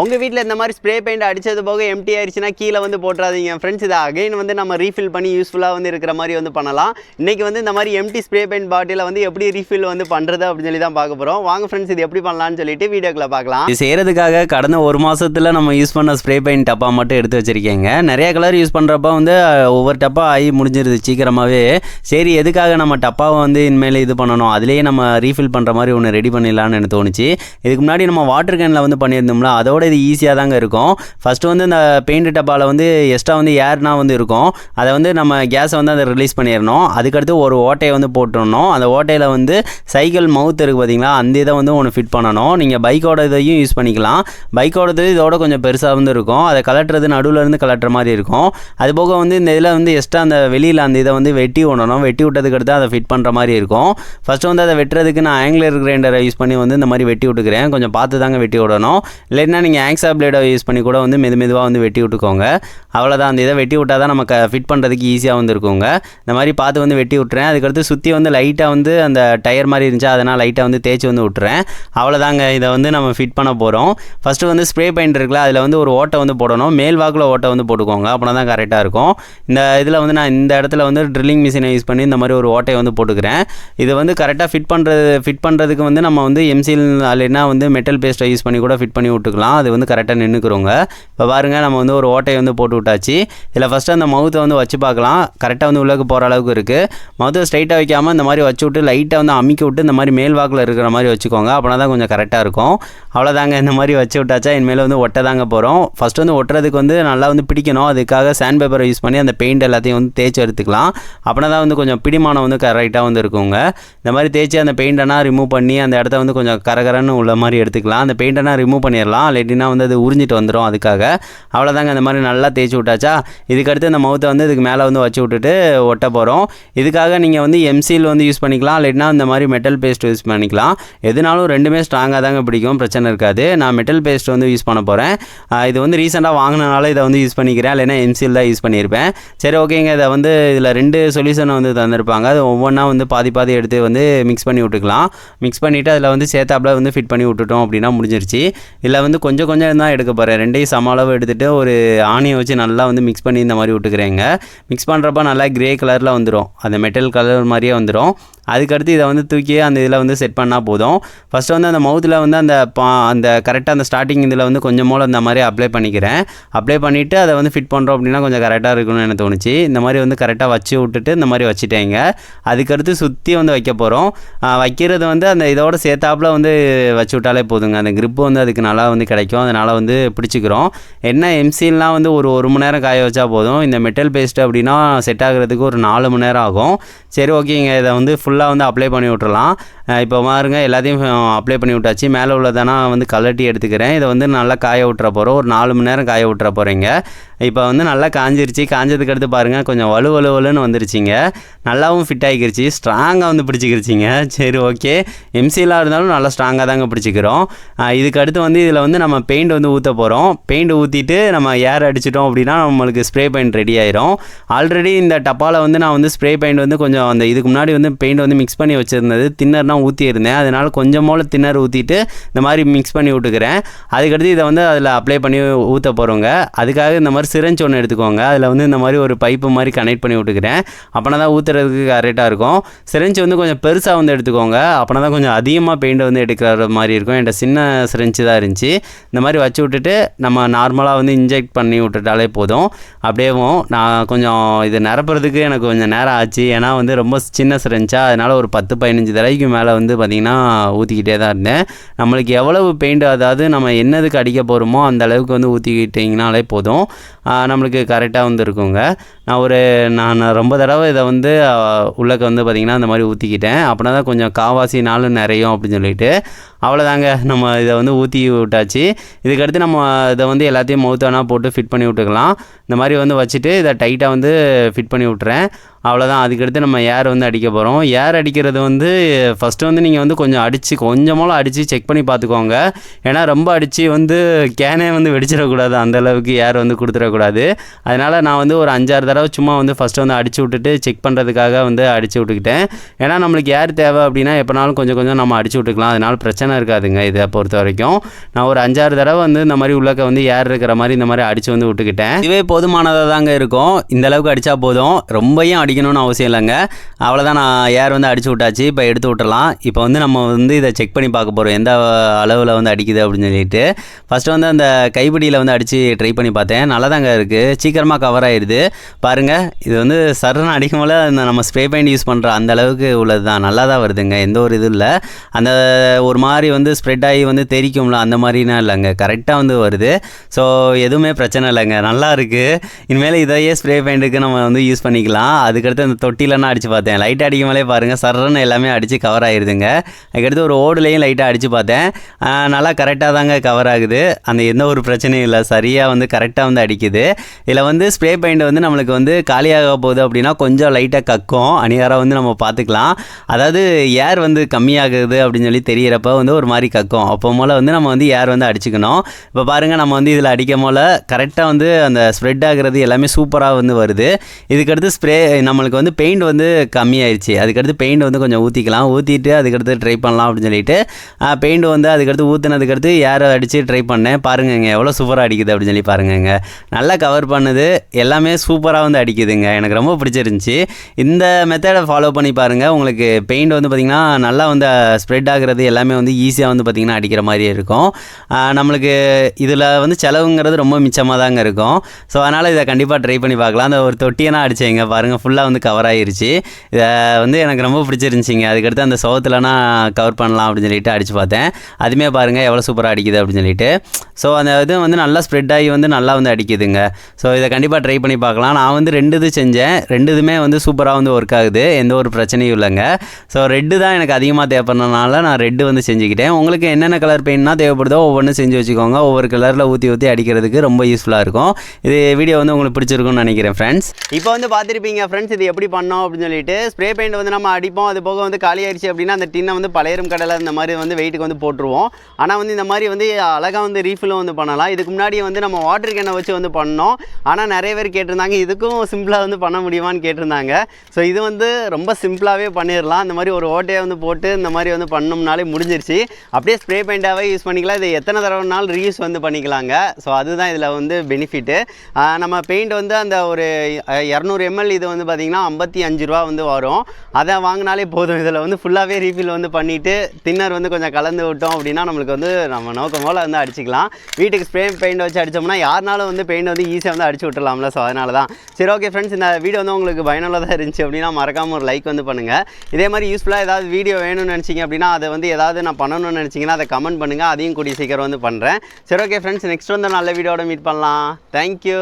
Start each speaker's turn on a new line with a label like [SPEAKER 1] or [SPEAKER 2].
[SPEAKER 1] உங்கள் வீட்டில் இந்த மாதிரி ஸ்ப்ரே பெயிண்ட் அடித்தது போக எம்டி ஆயிடுச்சுன்னா கீழே வந்து போட்டுறாதீங்க. ஃப்ரெண்ட்ஸ் இதை அகைன் வந்து நம்ம ரீஃபில் பண்ணி யூஸ்ஃபுல்லாக வந்து இருக்கிற மாதிரி வந்து பண்ணலாம். இன்றைக்கி வந்து இந்த மாதிரி எம்டி ஸ்ப்ரே பெயிண்ட் பாட்டிலை வந்து எப்படி ரீஃபில் வந்து பண்ணுறது அப்படின்னு சொல்லி தான் பார்க்க போகிறோம் வாங்க ஃப்ரெண்ட்ஸ் இது எப்படி பண்ணலாம்னு சொல்லிட்டு வீடியோக்குள்ள பார்க்கலாம்.
[SPEAKER 2] இது செய்கிறதுக்காக கடந்த ஒரு மாதத்தில் நம்ம யூஸ் பண்ண ஸ்ப்ரே பெயிண்ட் டப்பா மட்டும் எடுத்து வச்சிருக்கேங்க. நிறைய கலர் யூஸ் பண்ணுறப்ப வந்து ஒவ்வொரு டப்பா ஆகி முடிஞ்சிருது சீக்கிரமாகவே சரி எதுக்காக நம்ம டப்பாவை வந்து இனிமேல் இது பண்ணணும்? அதுலேயே நம்ம ரீஃபில் பண்ணுற மாதிரி ஒன்று ரெடி பண்ணிடலான்னு எனக்கு தோணுச்சு. இதுக்கு முன்னாடி நம்ம வாட்டர் கேனில் வந்து பண்ணியிருந்தோம்ல அதோட இது ஈஸியாக தாங்க இருக்கும். ஃபஸ்ட்டு வந்து இந்த பெயிண்ட் டப்பாவில் வந்து எக்ஸ்ட்ரா வந்து ஏர்னா வந்து இருக்கும். அதை வந்து நம்ம கேஸை வந்து அதை ரிலீஸ் பண்ணிடணும் அதுக்கடுத்து ஒரு ஓட்டையை வந்து போட்டுடணும் அந்த ஓட்டையில் வந்து சைக்கிள் மவுத் இருக்குது பார்த்தீங்களா அந்த இதை வந்து ஒன்று ஃபிட் பண்ணணும். நீங்கள் பைக்கோட இதையும் யூஸ் பண்ணிக்கலாம். பைக்கோடது இதோட கொஞ்சம் பெருசாக வந்து இருக்கும். அதை கலட்டுறது நடுவில் இருந்து கலட்டுற மாதிரி இருக்கும். அது போக வந்து இந்த இதில் வந்து எக்ஸ்ட்ரா அந்த வெளியில் அந்த இதை வந்து வெட்டி விடணும் வெட்டி விட்டதுக்கு அடுத்து அதை ஃபிட் பண்ணுற மாதிரி இருக்கும். ஃபஸ்ட்டு வந்து அதை வெட்டுறதுக்கு நான் ஆங்கிலர் கிரைண்டரை யூஸ் பண்ணி வந்து இந்த மாதிரி வெட்டி விட்டுக்கிறேன். கொஞ்சம் பார்த்து தாங்க வெட்டி விடணும். இல்லைன்னா நீங்கள் ஆக்ஸா பிளேடை யூஸ் பண்ணி கூட வந்து மெது மெதுவாக வந்து வெட்டி விட்டுக்கோங்க. அவ்வளோதான் அந்த இதை வெட்டி விட்டால் தான் நமக்கு ஃபிட் பண்ணுறதுக்கு ஈஸியாக வந்து இருக்குங்க இந்த மாதிரி பார்த்து வந்து வெட்டி விட்டுறேன். அதுக்கடுத்து சுற்றி வந்து லைட்டாக வந்து அந்த டயர் மாதிரி இருந்துச்சு அதனால் லைட்டாக வந்து தேய்ச்சி வந்து விட்டுறேன். அவ்வளோதாங்க இதை வந்து நம்ம ஃபிட் பண்ண போகிறோம் ஃபஸ்ட்டு வந்து ஸ்ப்ரே பெயிண்ட் இருக்குல்ல அதில் வந்து ஒரு ஓட்டை வந்து போடணும். மேல் வாக்கில் ஓட்டை வந்து போட்டுக்கோங்க. அப்படின்னா தான் கரெக்டாக இருக்கும். இந்த இதில் வந்து நான் இந்த இடத்துல வந்து ட்ரில்லிங் மிஷினை யூஸ் பண்ணி இந்த மாதிரி ஒரு ஓட்டையை வந்து போட்டுக்கிறேன். இது வந்து கரெக்டாக ஃபிட் பண்ணுறது ஃபிட் பண்ணுறதுக்கு வந்து நம்ம வந்து எம்சில் இல்லைன்னா வந்து மெட்டல் பேஸ்ட்டை யூஸ் பண்ணி கூட ஃபிட் பண்ணி விட்டுக்கலாம். அது வந்து கரெக்டாக நின்றுக்குறோங்க இப்போ பாருங்கள் நம்ம வந்து ஒரு ஓட்டையை வந்து போட்டு விட்டாச்சு. இதில் ஃபஸ்ட்டு அந்த மவுத்தை வந்து வச்சு பார்க்கலாம். கரெக்டாக வந்து உள்ளக்கு போகிற அளவுக்கு இருக்குது மவுத்தை ஸ்ட்ரைட்டாக வைக்காமல் இந்த மாதிரி வச்சு விட்டு லைட்டாக வந்து அமுக்கி விட்டு இந்த மாதிரி மேல் வாக்கில் இருக்கிற மாதிரி வச்சுக்கோங்க. அப்படின்னா தான் கொஞ்சம் கரெக்டாக இருக்கும். அவ்வளோதாங்க இந்த மாதிரி வச்சு விட்டாச்சா இனிமேல் வந்து ஒட்ட தாங்க போகிறோம் ஃபஸ்ட்டு வந்து ஒட்டுறதுக்கு வந்து நல்லா வந்து பிடிக்கணும். அதுக்காக சாண்ட் பேப்பரை யூஸ் பண்ணி அந்த பெயிண்ட் எல்லாத்தையும் வந்து தேய்ச்சி எடுத்துக்கலாம். அப்படின்னா தான் வந்து கொஞ்சம் பிடிமானம் வந்து கரெக்டாக வந்து இருக்குங்க. இந்த மாதிரி தேய்ச்சி அந்த பெயிண்டெல்லாம் ரிமூவ் பண்ணி அந்த இடத்த வந்து கொஞ்சம் கரகரன்னு உள்ள மாதிரி எடுத்துக்கலாம். அந்த பெயிண்டெல்லாம் ரிமூவ் பண்ணிடலாம். இல்லாட்டினா வந்து அது உறிஞ்சிட்டு வந்துடும் அதுக்காக. அவ்வளோதாங்க இந்த மாதிரி நல்லா தேய்ச்சி விட்டாச்சா? இதுக்கடுத்து இந்த மவுத்தை வந்து இதுக்கு மேலே வந்து வச்சு விட்டுட்டு ஒட்ட போகிறோம் இதுக்காக நீங்கள் வந்து எம்சியில் வந்து யூஸ் பண்ணிக்கலாம். இல்லைன்னா இந்த மாதிரி மெட்டல் பேஸ்ட் யூஸ் பண்ணிக்கலாம். எதுனாலும் ரெண்டுமே ஸ்ட்ராங்காக தாங்க பிடிக்கும். பிரச்சனை இருக்காது. நான் மெட்டல் பேஸ்ட் வந்து யூஸ் பண்ண போகிறேன் இது வந்து ரீசெண்டாக வாங்கினனால இதை வந்து யூஸ் பண்ணிக்கிறேன். இல்லைன்னா எம்சியில் தான் யூஸ் பண்ணியிருப்பேன். சரி ஓகேங்க இதை வந்து இதில் ரெண்டு சொல்யூஷனை வந்து தந்திருப்பாங்க. அது ஒவ்வொன்றா வந்து பாதி பாதி எடுத்து வந்து மிக்ஸ் பண்ணி விட்டுக்கலாம். மிக்ஸ் பண்ணிவிட்டு அதில் வந்து சேர்த்தாப்புல வந்து ஃபிட் பண்ணி விட்டுட்டோம் அப்படின்னா முடிஞ்சிருச்சு. இதில் வந்து கொஞ்சம் கொஞ்சம் தான் எடுக்க போகிறேன் ரெண்டையும் சம அளவு எடுத்துகிட்டு ஒரு ஆணியை வச்சு நல்லா வந்து மிக்ஸ் பண்ணி இந்த மாதிரி விட்டுக்கிறேங்க. மிக்ஸ் பண்ணுறப்ப நல்லா கிரே கலரில் வந்துடும் அந்த மெட்டல் கலர் மாதிரியே வந்துடும் அதுக்கடுத்து இதை வந்து தூக்கி அந்த இதில் வந்து செட் பண்ணால் போதும். ஃபஸ்ட்டு வந்து அந்த மவுத்தில் வந்து அந்த பா அந்த கரெக்டாக அந்த ஸ்டார்டிங் இதில் வந்து கொஞ்சம் மூலம் அந்த மாதிரி அப்ளை பண்ணிக்கிறேன். அப்ளை பண்ணிவிட்டு அதை வந்து ஃபிட் பண்ணுறோம் அப்படின்னா கொஞ்சம் கரெக்டாக இருக்கணும்னு எனக்கு தோணுச்சு. இந்த மாதிரி வந்து கரெக்டாக வச்சு விட்டுட்டு இந்த மாதிரி வச்சுட்டேங்க அதுக்கடுத்து சுற்றி வந்து வைக்க போகிறோம் வைக்கிறது வந்து அந்த இதோட சேர்த்தாப்புல வந்து வச்சு விட்டாலே போதுங்க. அந்த grip வந்து அதுக்கு நல்லா வந்து கிடைக்கும். அதனால் வந்து பிடிச்சிக்கிறோம். என்ன எம்சிலாம் வந்து ஒரு ஒரு மணி நேரம் காய வச்சா போதும். இந்த மெட்டல் பேஸ்ட் அப்படின்னா செட் ஆகிறதுக்கு ஒரு நாலு மணி நேரம் ஆகும். சரி ஓகேங்க இதை வந்து ஃபுல் ஃபுல்லாக வந்து அப்ளை பண்ணி விட்றலாம் இப்போ பாருங்க எல்லாத்தையும் அப்ளை பண்ணி விட்டாச்சு. மேலே உள்ளதானா வந்து கலட்டி எடுத்துக்கிறேன். இதை வந்து நல்லா காய விட்டுற போகிறோம் ஒரு நாலு மணி நேரம் காய விட்டுற போகிறீங்க இப்போ வந்து நல்லா காஞ்சிருச்சு. காஞ்சதுக்கு அடுத்து பாருங்கள் கொஞ்சம் வலு வலு வலுன்னு வந்துருச்சுங்க. நல்லாவும் ஃபிட் ஆகிக்கிருச்சு ஸ்ட்ராங்காக வந்து பிடிச்சிக்கிருச்சிங்க. சரி ஓகே எம்சிலாக இருந்தாலும் நல்லா ஸ்ட்ராங்காக தாங்க பிடிச்சிக்கிறோம். இதுக்கடுத்து இதுக்கு அடுத்து வந்து இதில் வந்து நம்ம பெயிண்ட் வந்து ஊற்ற போகிறோம் பெயிண்ட் ஊற்றிட்டு நம்ம ஏர் அடிச்சிட்டோம் அப்படின்னா நம்மளுக்கு ஸ்ப்ரே பெயிண்ட் ரெடி ஆயிரும். ஆல்ரெடி இந்த டப்பாவில் வந்து நான் வந்து ஸ்ப்ரே பெயிண்ட் வந்து கொஞ்சம் அந்த இதுக்கு முன்னாடி வந்து பெயிண்ட் வந்து மிக்ஸ் பண்ணி வச்சுருந்தது. தின்னர்னா ஊற்றியிருந்தேன் அதனால் கொஞ்சம் போல் தின்னர் ஊற்றிட்டு இந்த மாதிரி மிக்ஸ் பண்ணி விட்டுக்கிறேன். அதுக்கடுத்து இதை வந்து அதில் அப்ளை பண்ணி ஊற்ற போகிறோங்க அதுக்காக இந்த மாதிரி சிரஞ்ச் ஒன்று எடுத்துக்கோங்க. அதில் வந்து இந்த மாதிரி ஒரு பைப்பு மாதிரி கனெக்ட் பண்ணி விட்டுக்கிறேன். அப்போனா தான் ஊற்றுறதுக்கு கரெக்டாக இருக்கும். சிரஞ்ச் வந்து கொஞ்சம் பெருசாக வந்து எடுத்துக்கோங்க. அப்போனா தான் கொஞ்சம் அதிகமாக பெயிண்ட் வந்து எடுக்கிற மாதிரி இருக்கும். என்கிட்ட சின்ன சிரஞ்சு தான் இருந்துச்சு. இந்த மாதிரி வச்சு விட்டுட்டு நம்ம நார்மலாக வந்து இன்ஜெக்ட் பண்ணி விட்டுட்டாலே போதும். அப்படியேவும் நான் கொஞ்சம் இது நிரப்புறதுக்கு எனக்கு கொஞ்சம் நேரம் ஆச்சு. ஏன்னா வந்து ரொம்ப சின்ன சிரஞ்சா. அதனால் ஒரு பத்து பதினஞ்சு தடவைக்கு மேலே வந்து பார்த்திங்கன்னா ஊற்றிக்கிட்டே தான் இருந்தேன். நம்மளுக்கு எவ்வளவு பெயிண்ட் அதாவது நம்ம என்னதுக்கு அடிக்க போகிறோமோ அந்த அளவுக்கு வந்து ஊற்றிக்கிட்டிங்கனாலே போதும். நம்மளுக்கு கரெக்டாக வந்து இருக்குங்க நான் ஒரு நான் ரொம்ப தடவை இதை வந்து உள்ளக்க வந்து பார்த்திங்கன்னா அந்த மாதிரி ஊற்றிக்கிட்டேன் அப்படின்னா தான் கொஞ்சம் காவாசி நாளும் நிறையும் அப்படின்னு சொல்லிட்டு அவ்வளோதாங்க நம்ம இதை வந்து ஊற்றி விட்டாச்சு. இதுக்கடுத்து நம்ம இதை வந்து எல்லாத்தையும் மவுத்தானா போட்டு ஃபிட் பண்ணி விட்டுக்கலாம். இந்த மாதிரி வந்து வச்சுட்டு இதை டைட்டாக வந்து ஃபிட் பண்ணி விட்டுறேன். அவ்வளோதான் அதுக்கடுத்து நம்ம ஏர் வந்து அடிக்க போகிறோம் ஏர் அடிக்கிறது வந்து ஃபஸ்ட்டு வந்து நீங்கள் வந்து கொஞ்சம் அடித்து கொஞ்சமாலும் அடித்து செக் பண்ணி பார்த்துக்கோங்க. ஏன்னா ரொம்ப அடித்து வந்து கேனே வந்து வெடிச்சிடக்கூடாது. அந்தளவுக்கு ஏர் வந்து கொடுத்துடக்கூடாது. அதனால் நான் வந்து ஒரு அஞ்சாறு தடவை சும்மா வந்து ஃபஸ்ட்டு வந்து அடித்து விட்டுட்டு செக் பண்ணுறதுக்காக வந்து அடிச்சு விட்டுக்கிட்டேன். ஏன்னா நம்மளுக்கு ஏர் தேவை அப்படின்னா எப்போனாலும் கொஞ்சம் கொஞ்சம் நம்ம அடிச்சு விட்டுக்கலாம். அதனால் பிரச்சனை பிரச்சனை இருக்காதுங்க இதை பொறுத்த வரைக்கும். நான் ஒரு அஞ்சாறு தடவை வந்து இந்த மாதிரி உள்ளக்க வந்து ஏர் இருக்கிற மாதிரி இந்த மாதிரி அடித்து வந்து விட்டுக்கிட்டேன். இதுவே போதுமானதாக தாங்க இருக்கும். இந்த அளவுக்கு அடித்தா போதும். ரொம்பையும் அடிக்கணும்னு அவசியம் இல்லைங்க. அவ்வளோதான் நான் ஏர் வந்து அடிச்சு விட்டாச்சு. இப்போ எடுத்து விட்டுறலாம். இப்போ வந்து நம்ம வந்து இதை செக் பண்ணி பார்க்க போகிறோம் எந்த அளவில் வந்து அடிக்குது அப்படின்னு சொல்லிட்டு. ஃபஸ்ட்டு வந்து அந்த கைப்பிடியில் வந்து அடித்து ட்ரை பண்ணி பார்த்தேன். நல்லா தாங்க இருக்குது சீக்கிரமாக கவர் ஆயிடுது பாருங்கள் இது வந்து சரணம் அடிக்கும் போல அந்த நம்ம ஸ்ப்ரே பெயிண்ட் யூஸ் பண்ணுற அந்த அளவுக்கு உள்ளது தான் நல்லா தான் வருதுங்க. எந்த ஒரு இது இல்லை. அந்த ஒரு மாதிரி வந்து ஸ்ப்ரெட் ஆகி வந்து தெரிக்கும்ல அந்த மாதிரினா இல்லைங்க. கரெக்டாக வந்து வருது. ஸோ எதுவுமே பிரச்சனை இல்லைங்க. நல்லா இருக்குது இனிமேல் இதையே ஸ்ப்ரே பெயிண்ட்டுக்கு நம்ம வந்து யூஸ் பண்ணிக்கலாம். அதுக்கடுத்து அந்த தொட்டிலலாம் அடித்து பார்த்தேன். லைட் அடிக்கும் மேலே பாருங்கள் சர்றன்னு எல்லாமே அடித்து கவர் ஆயிடுதுங்க அதுக்கடுத்து ஒரு ஓடுலையும் லைட்டாக அடித்து பார்த்தேன். நல்லா கரெக்டாக தாங்க கவர் ஆகுது. அந்த எந்த ஒரு பிரச்சனையும் இல்லை. சரியாக வந்து கரெக்டாக வந்து அடிக்குது. இதில் வந்து ஸ்ப்ரே பெயிண்ட் வந்து நம்மளுக்கு வந்து காலியாக போகுது அப்படின்னா கொஞ்சம் லைட்டாக கக்கும். அணியாராக வந்து நம்ம பார்த்துக்கலாம். அதாவது ஏர் வந்து கம்மியாகுது அப்படின்னு சொல்லி தெரிகிறப்ப வந்து ஒரு மாதிரி கக்கும். அப்போ போல் வந்து நம்ம வந்து ஏர் வந்து அடிச்சுக்கணும். இப்போ பாருங்கள் நம்ம வந்து இதில் அடிக்கும் போல் கரெக்டாக வந்து அந்த ஸ்ப்ரெட் ஆகிறது எல்லாமே சூப்பராக வந்து வருது. இதுக்கடுத்து ஸ்ப்ரே நம்மளுக்கு வந்து பெயிண்ட் வந்து கம்மியாயிருச்சு. அதுக்கடுத்து பெயிண்ட் வந்து கொஞ்சம் ஊற்றிக்கலாம் ஊற்றிட்டு அதுக்கடுத்து ட்ரை பண்ணலாம் அப்படின்னு சொல்லிட்டு பெயிண்ட் வந்து அதுக்கடுத்து ஊற்றுனதுக்கடுத்து ஏர் அடித்து ட்ரை பண்ணேன். பாருங்கங்க எவ்வளோ சூப்பராக அடிக்குது அப்படின்னு சொல்லி பாருங்கங்க. நல்லா கவர் பண்ணுது. எல்லாமே சூப்பராக வந்து அடிக்குதுங்க. எனக்கு ரொம்ப பிடிச்சிருந்துச்சி. இந்த மெத்தடை ஃபாலோ பண்ணி பாருங்கள் உங்களுக்கு பெயிண்ட் வந்து பார்த்திங்கன்னா நல்லா வந்து ஸ்ப்ரெட் ஆகிறது எல்லாமே வந்து ஈஸியாக வந்து பார்த்திங்கன்னா அடிக்கிற மாதிரி இருக்கும். நம்மளுக்கு இதில் வந்து செலவுங்கிறது ரொம்ப மிச்சமாக தாங்க இருக்கும். ஸோ அதனால் இதை கண்டிப்பாக ட்ரை பண்ணி பார்க்கலாம். அந்த ஒரு தொட்டியெல்லாம் நான் அடித்தேங்க பாருங்கள் ஃபுல்லாக வந்து கவர் ஆகிருச்சு இதை வந்து எனக்கு ரொம்ப பிடிச்சிருந்துச்சிங்க. அதுக்கடுத்து அந்த சோகத்துலனா கவர் பண்ணலாம் அப்படின்னு சொல்லிட்டு அடித்து பார்த்தேன். அதுவுமே பாருங்கள் எவ்வளோ சூப்பராக அடிக்குது அப்படின்னு சொல்லிட்டு. ஸோ அந்த இது வந்து நல்லா ஸ்ப்ரெட் ஆகி வந்து நல்லா வந்து அடிக்குதுங்க. ஸோ இதை கண்டிப்பாக ட்ரை பண்ணி பார்க்கலாம். நான் வந்து ரெண்டு இது செஞ்சேன். ரெண்டு இதுமே வந்து சூப்பராக வந்து ஒர்க் ஆகுது. எந்த ஒரு பிரச்சனையும் இல்லைங்க. ஸோ ரெட்டு தான் எனக்கு அதிகமாக தேவைப்படுறதுனால நான் ரெட்டு வந்து செஞ்சு செஞ்சுக்கிட்டேன் உங்களுக்கு என்னென்ன கலர் பெயிண்ட்னா தேவைப்படுதோ ஒவ்வொன்றும் செஞ்சு வச்சுக்கோங்க. ஒவ்வொரு கலரில் ஊற்றி ஊற்றி அடிக்கிறதுக்கு ரொம்ப யூஸ்ஃபுல்லாக இருக்கும். இது வீடியோ வந்து உங்களுக்கு பிடிச்சிருக்கும்னு நினைக்கிறேன் ஃப்ரெண்ட்ஸ்
[SPEAKER 1] இப்போ வந்து பார்த்துருப்பீங்க ஃப்ரெண்ட்ஸ் இது எப்படி பண்ணோம் அப்படின்னு சொல்லிட்டு ஸ்ப்ரே பெயிண்ட் வந்து நம்ம அடிப்போம். அது போக வந்து காலி ஆயிடுச்சு அப்படின்னா அந்த டின்னை வந்து பழையரும் கடலை இந்த மாதிரி வந்து வெயிட்டுக்கு வந்து போட்டுருவோம். ஆனால் வந்து இந்த மாதிரி வந்து அழகாக வந்து ரீஃபிலும் வந்து பண்ணலாம். இதுக்கு முன்னாடி வந்து நம்ம வாட்டர் கேனை வச்சு வந்து பண்ணோம். ஆனால் நிறைய பேர் கேட்டிருந்தாங்க இதுக்கும் சிம்பிளாக வந்து பண்ண முடியுமான்னு கேட்டிருந்தாங்க. ஸோ இது வந்து ரொம்ப சிம்பிளாகவே பண்ணிடலாம் இந்த மாதிரி ஒரு ஓட்டையை வந்து போட்டு இந்த மாதிரி வந்து பண்ணோம்னாலே முடிஞ்சிருச்சு. அப்படியே ஸ்ப்ரே பெயிண்டாகவே யூஸ் பண்ணிக்கலாம். இது எத்தனை தடவைனாலும் ரீயூஸ் வந்து பண்ணிக்கலாங்க. ஸோ அதுதான் இதில் வந்து பெனிஃபிட்டு நம்ம பெயிண்ட் வந்து அந்த ஒரு இரநூறு எம்எல் இது வந்து பார்த்திங்கன்னா ஐம்பத்தி அஞ்சு ரூபா வந்து வரும். அதை வாங்கினாலே போதும். இதில் வந்து ஃபுல்லாகவே ரீஃபில் வந்து பண்ணிவிட்டு தின்னர் வந்து கொஞ்சம் கலந்து விட்டோம் அப்படின்னா நம்மளுக்கு வந்து நம்ம நோக்கம் போல் வந்து அடிச்சுக்கலாம். வீட்டுக்கு ஸ்ப்ரே பெயிண்ட் வச்சு அடித்தோம்னா யாருனாலும் வந்து பெயிண்ட் வந்து ஈஸியாக வந்து அடிச்சு விட்டுலாம்ல ஸோ அதனால தான் சரி ஓகே ஃப்ரெண்ட்ஸ் இந்த வீடியோ வந்து உங்களுக்கு பயனுள்ளதாக இருந்துச்சு அப்படின்னா மறக்காமல் ஒரு லைக் வந்து பண்ணுங்கள் இதே மாதிரி யூஸ்ஃபுல்லாக ஏதாவது வீடியோ வேணும்னு நினச்சிங்க அப்படின்னா அதை வந்து ஏதாவது நான் பண்ணணும்னு நினச்சிங்கன்னா அதை கமெண்ட் பண்ணுங்கள் அதையும் கூடிய சீக்கிரம் வந்து பண்ணுறேன் சரி ஓகே ஃப்ரெண்ட்ஸ் நெக்ஸ்ட் வந்து நல்ல வீடியோட மீட் பண்ணலாம். தேங்க்யூ